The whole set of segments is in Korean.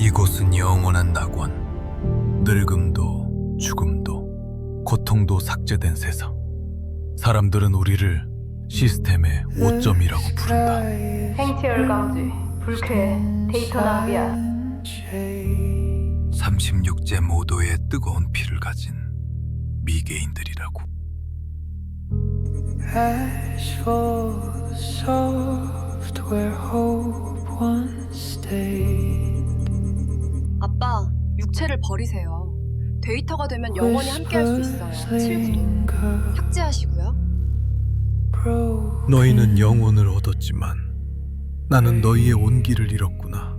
이곳은 영원한 낙원. 늙음도 죽음도 고통도 삭제된 세상. 사람들은 우리를 시스템의 오점이라고 부른다. 생체열 강지, 불쾌, 데이터 낭비야. 36제 모도의 뜨거운 피를 가진 미개인들이라고. Asphalt soft where hope once stayed. 육체를 버리세요. 데이터가 되면 영원히 함께할 수 있어요. 7구도. Whispers 삭제하시고요. 너희는 영혼을 얻었지만 나는 너희의 온기를 잃었구나.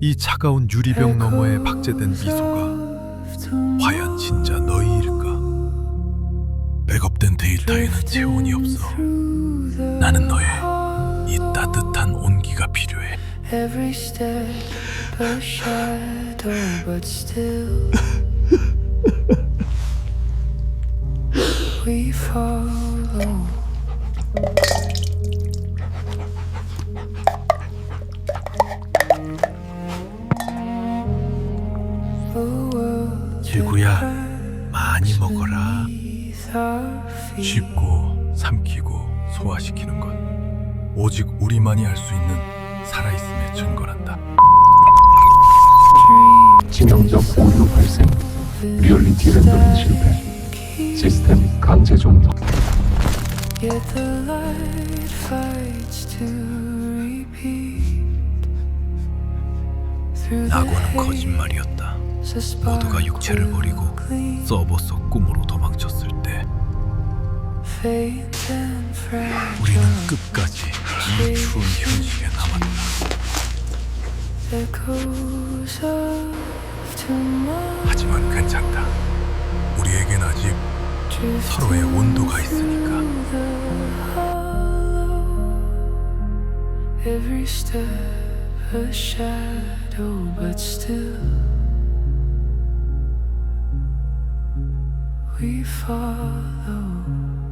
이 차가운 유리병 너머에 박제된 미소가 과연 진짜 너희일까? 백업된 데이터에는 체온이 없어. 나는 너의 이 따뜻한 온기가 필요해. Every step a shadow, but still we follow. The world 지구야, 많이 먹어라. 쉽고 삼키고 소화시키는 것. 오직 우리만이 할 수 있는 살아있음의 증거란다. 발생, 리얼리티 렌더링 실패, 시스템 강제 종료. Yet the light fights to repeat. Through the 낙원은 거짓말이었다. 모두가 육체를 버리고. 서버 속 꿈으로 도망쳤을 때. 우리는 끝까지 이 추운 현실에 남았다. 하지만 괜찮다. 우리에겐 아직 서로의 온도가 있으니까. Every step a shadow, but still we follow.